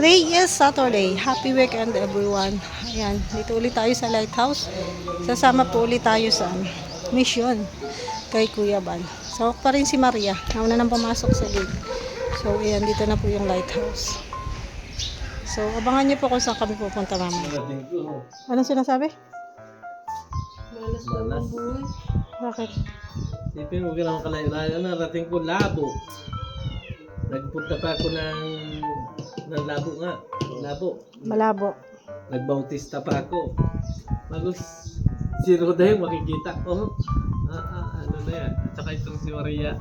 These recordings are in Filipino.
Today is Saturday. Happy weekend everyone. Ayan, dito ulit tayo sa lighthouse. Sasama po ulit tayo sa mission kay Kuya Bal. So, pa rin si Maria. Nauna nang pumasok sa gate. So, ayan, dito na po yung lighthouse. So, abangan niyo po kung saan kami pupunta mamaya. Anong sinasabi? Malas. Bakit? Sipin mo kailangan kalayo-layo. Narating ko labo. Nagpunta pa ako ng ng labo nga. Labo. Malabo. Nagbautista pa ako. Bagos zero na yung makikita ko. Ah, ah, ano na yan. At saka itong si Maria.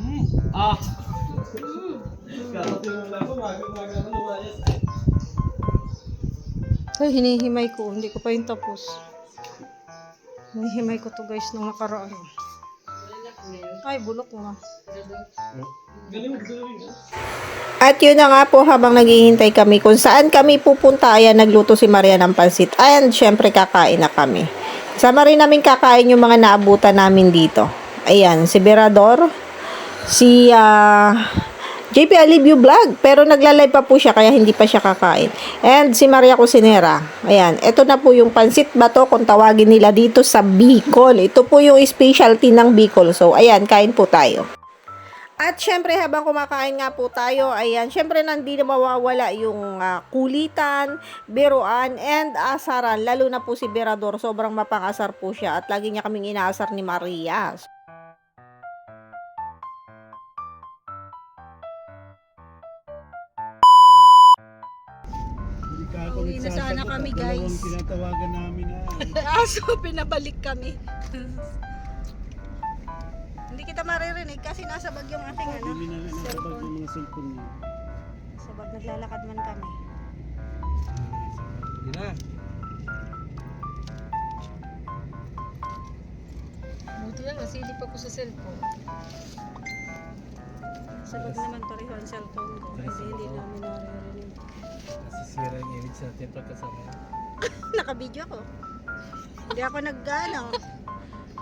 Mm. Ah! Karating mo labo, maga-maga mo lumayas. Ay, hinihimay ko. Hindi ko pa yung tapos. Hinihimay ko to guys nung nakaraan. Ay, bulok na. At yun na nga po habang naghihintay kami kung saan kami pupunta. Ayan, nagluto si Maria ng pansit. Ayan, syempre kakain na kami. Sama rin namin kakain yung mga naabutan namin dito. Ayan, si Berador, si ah, JP Alivio Vlog. Pero nagla-live pa po siya kaya hindi pa siya kakain. And si Maria Cusinera. Ayan, ito na po yung pansit bato kung tawagin nila dito sa Bicol. Ito po yung specialty ng Bicol. So, ayan, kain po tayo. At syempre habang kumakain nga po tayo, ayan, syempre nandi na mawawala yung ah, kulitan, biruan, and asaran. Lalo na po si Berador, sobrang mapangasar po siya at lagi niya kaming inaasar ni Maria. Hindi Uwi na sana kami, guys. tinatawagan namin na. Aso, pinabalik kami. Hindi kita maririnig kasi nasa bag yung ating ano, Hindi na nasabag cellphone. yung mga cellphone niya. Sa bag naglalakad man kami. Hindi na. Buti lang, nasilip ako sa cellphone. Sa bag naman pareho ang cellphone ko. Kasi hindi namin naririnig. Nasisira yung image natin pagkasama. Nakabidyo ko. Hindi ako nag ano,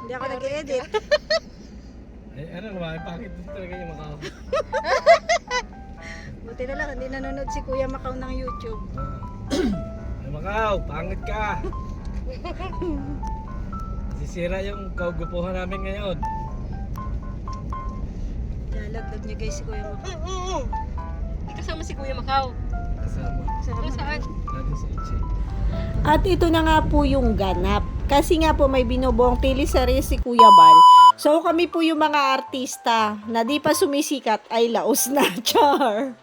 Hindi ako nag-edit. Ay, ano naman, bakit dito talaga yung mga... Buti na lang, hindi nanonood si Kuya Macau ng YouTube. Ay, Macau, pangit ka! Nasisira yung kaugupuhan namin ngayon. Lalagdag niya guys si Kuya Macau. Hindi kasama si Kuya Macau. Kasama. Pero saan? Natin sa Ichi. At ito na nga po yung ganap. Kasi nga po may binubuong teleserye si Kuya Bal. So kami po yung mga artista na di pa sumisikat ay laos na. Char!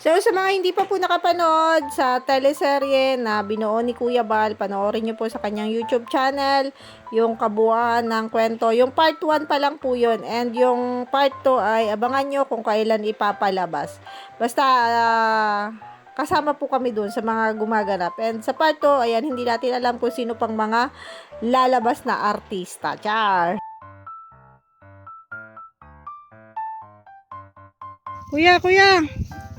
So sa mga hindi pa po nakapanood sa teleserye na binuo ni Kuya Bal, panoorin nyo po sa kanyang YouTube channel yung kabuuan ng kwento. Yung part 1 pa lang po yun. And yung part 2 ay abangan nyo kung kailan ipapalabas. Basta ah, kasama po kami dun sa mga gumaganap. And sa part 2, ayan, hindi natin alam kung sino pang mga lalabas na artista. Char! Kuya, kuya,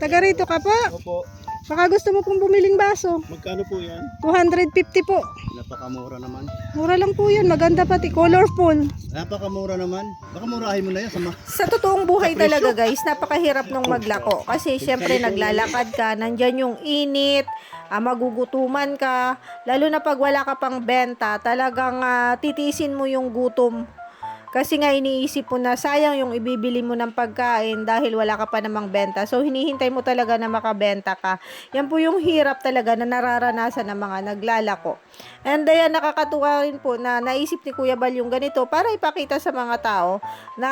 taga rito ka po. Opo, Baka gusto mo pong bumiling baso. magkano po yan? 250 po. Napakamura naman. Mura lang po yun, maganda pati, colorful. Napakamura naman. Baka murahin mo na yan. Sama. Sa totoong buhay talaga guys, napakahirap nung maglako. Kasi syempre naglalakad ka, nandyan yung init, ah, magugutuman ka. Lalo na pag wala ka pang benta, talagang ah, titisin mo yung gutom. Kasi nga iniisip mo na sayang yung ibibili mo ng pagkain dahil wala ka pa namang benta. So hinihintay mo talaga na makabenta ka. Yan po yung hirap talaga na nararanasan ng mga naglalako. And ayan, nakakatuwa rin po na naisip ni Kuya Bal yung ganito para ipakita sa mga tao na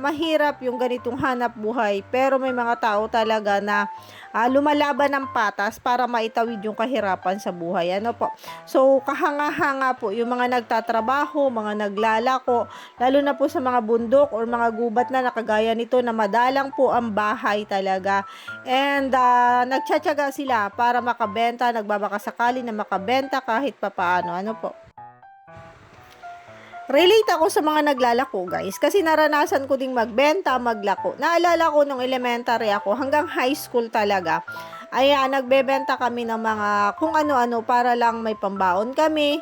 mahirap yung ganitong hanap buhay. Pero may mga tao talaga na ah, lumalaban ng patas para maitawid yung kahirapan sa buhay. Ano po? So, kahanga-hanga po yung mga nagtatrabaho, mga naglalako, lalo na po sa mga bundok or mga gubat na nakagaya nito na madalang po ang bahay talaga. And ah, nagtsatsaga sila para makabenta, nagbabakasakali na makabenta kahit papaano. Ano po? Relate ako sa mga naglalako, guys. Kasi naranasan ko ding magbenta, maglako. Naalala ko nung elementary ako, hanggang high school talaga. Ayan, nagbebenta kami ng mga kung ano-ano para lang may pambaon kami.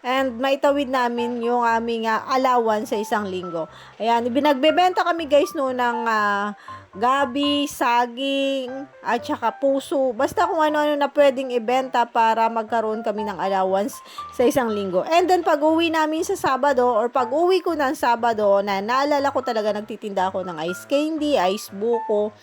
And maitawid namin yung aming ah, allowance sa isang linggo. Ayan, binagbebenta kami guys noon ng ah, gabi, saging, at saka puso. Basta kung ano-ano na pwedeng ibenta para magkaroon kami ng allowance sa isang linggo. And then pag uwi namin sa Sabado or pag uwi ko ng Sabado na naalala ko talaga nagtitinda ako ng ice candy, ice buko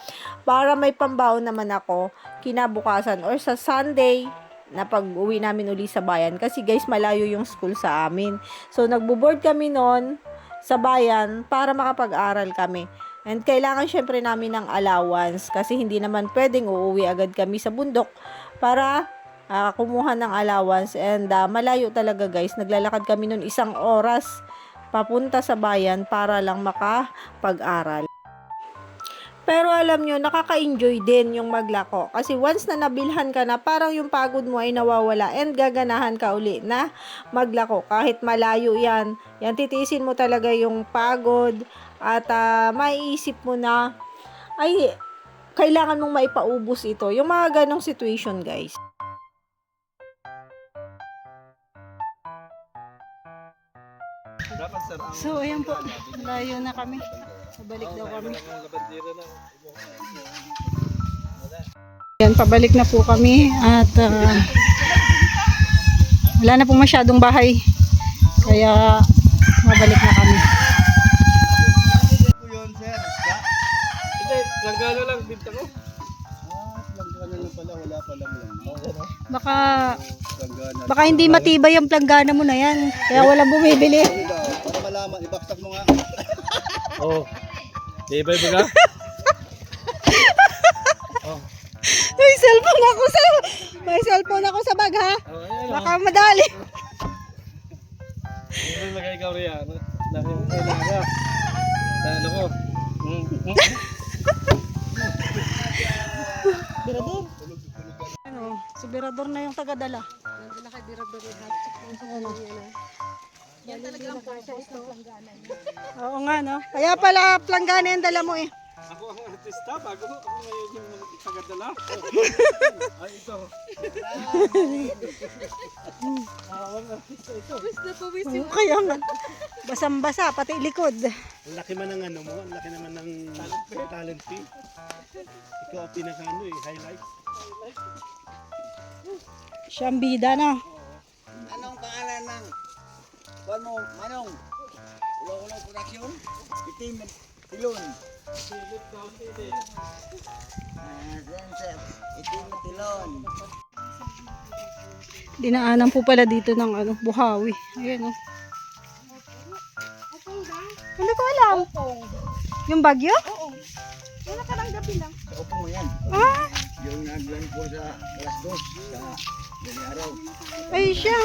para may pambaon naman ako kinabukasan or sa Sunday na pag uwi namin uli sa bayan kasi guys malayo yung school sa amin. So nagbo-board kami noon sa bayan para makapag-aral kami. And kailangan syempre namin ng allowance kasi hindi naman pwedeng uuwi agad kami sa bundok para ah, kumuha ng allowance and ah, malayo talaga guys. Naglalakad kami noon isang oras papunta sa bayan para lang makapag-aral. Pero alam nyo, nakaka-enjoy din yung maglako. Kasi once na nabilhan ka na, parang yung pagod mo ay nawawala and gaganahan ka uli na maglako. Kahit malayo yan, yan titiisin mo talaga yung pagod at ah, maiisip mo na, ay, kailangan mong maipaubos ito. Yung mga ganong situation, guys. So, ayan po. Layo na kami. Pabalik daw kami. Yan, pabalik na po kami at ah, wala na pong masyadong bahay. Kaya mabalik na kami. Langgano lang binta ko. Ah. Baka baka hindi matibay yung planggana mo na yan. Kaya walang bumibili. Para malaman. Ibaksak mo nga. Oh. Di ba ba Oh. May cellphone ako sa May cellphone ako sa bag ha. Oh, ayan. Baka madali. Ano lagay ikaw riyan? Lagi mo kailangan. Sa ano ko? Birador. Ano, si Birador na yung tagadala. Nandun kay Birador yung hot chick. Ano? Yan talaga ang purpose ng planggana niya. Oo nga no. Kaya pala planggana yung dala mo eh. Ako ang artista, bago ako ngayon yung mga tagadala. Ay, ito. Ah, ang artista ito. Pawis na pawis Oo, Kaya nga. Basang-basa, pati likod. Ang laki man ng ano mo, ang laki naman ng talent fee. Ikaw ang pinaka ano eh, highlight. Siya ang bida na. Anong Production? Itim Tilon. Ah, sensor. Itim Tilon. Dinaanan po pala dito ng ano, buhawi. Ayan oh. Hindi ko alam. Yung bagyo? Oo. Wala ka lang gabi lang. Sa upo mo yan. Ah, Yung naglandfall sa alas 2 sa dali araw. ay siya.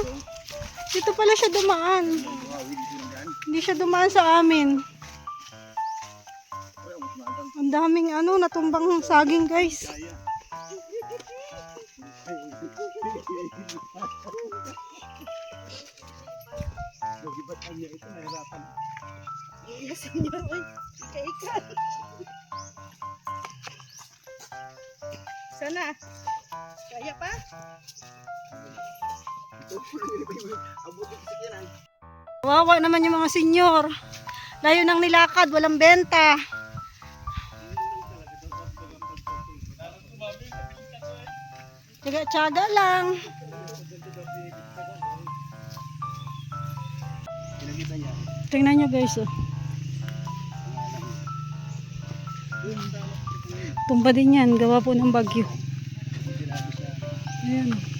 Dito pala siya dumaan. Hindi sinundan. Hindi siya dumaan sa amin. Ang daming ano, natumbang saging guys. Nagibatan niya ito, nahirapan. Sana. Kaya pa? Abutin sa kiran. Wawa naman yung mga senyor. Layo ng nilakad, walang benta. Tiyaga-tiyaga lang. Tingnan nyo guys oh. Tumba din yan, gawa po ng bagyo. Ayan.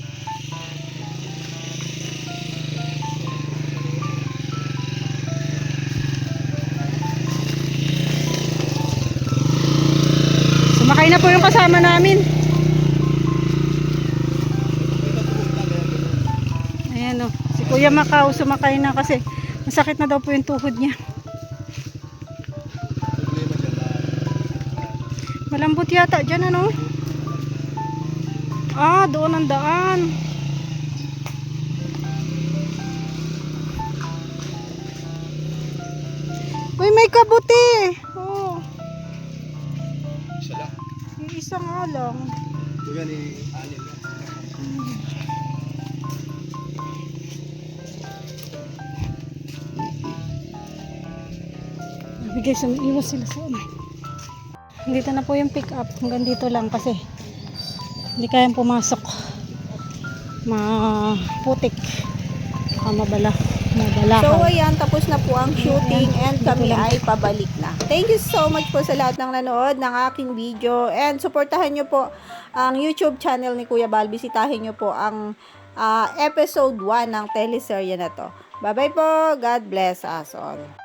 Na po yung kasama namin. Ayan o. Si Kuya Macau sumakay na kasi masakit na daw po yung tuhod niya. Malambot yata dyan ano? Ah, doon ang daan. Uy, may kabuti. Ito yan anin na. Sabi guys, umiiwas sila sa ano. Dito na po yung pick up. Hanggang dito lang kasi hindi kayang pumasok. Maputik. Ah, mabala. Mabala. So ayan, tapos na po ang shooting and kami ay pabalik na. Thank you so much po sa lahat ng nanood ng aking video and supportahan nyo po ang YouTube channel ni Kuya Bal. Bisitahin nyo po ang ah, episode 1 ng teleserye na to. Bye-bye po. God bless us all.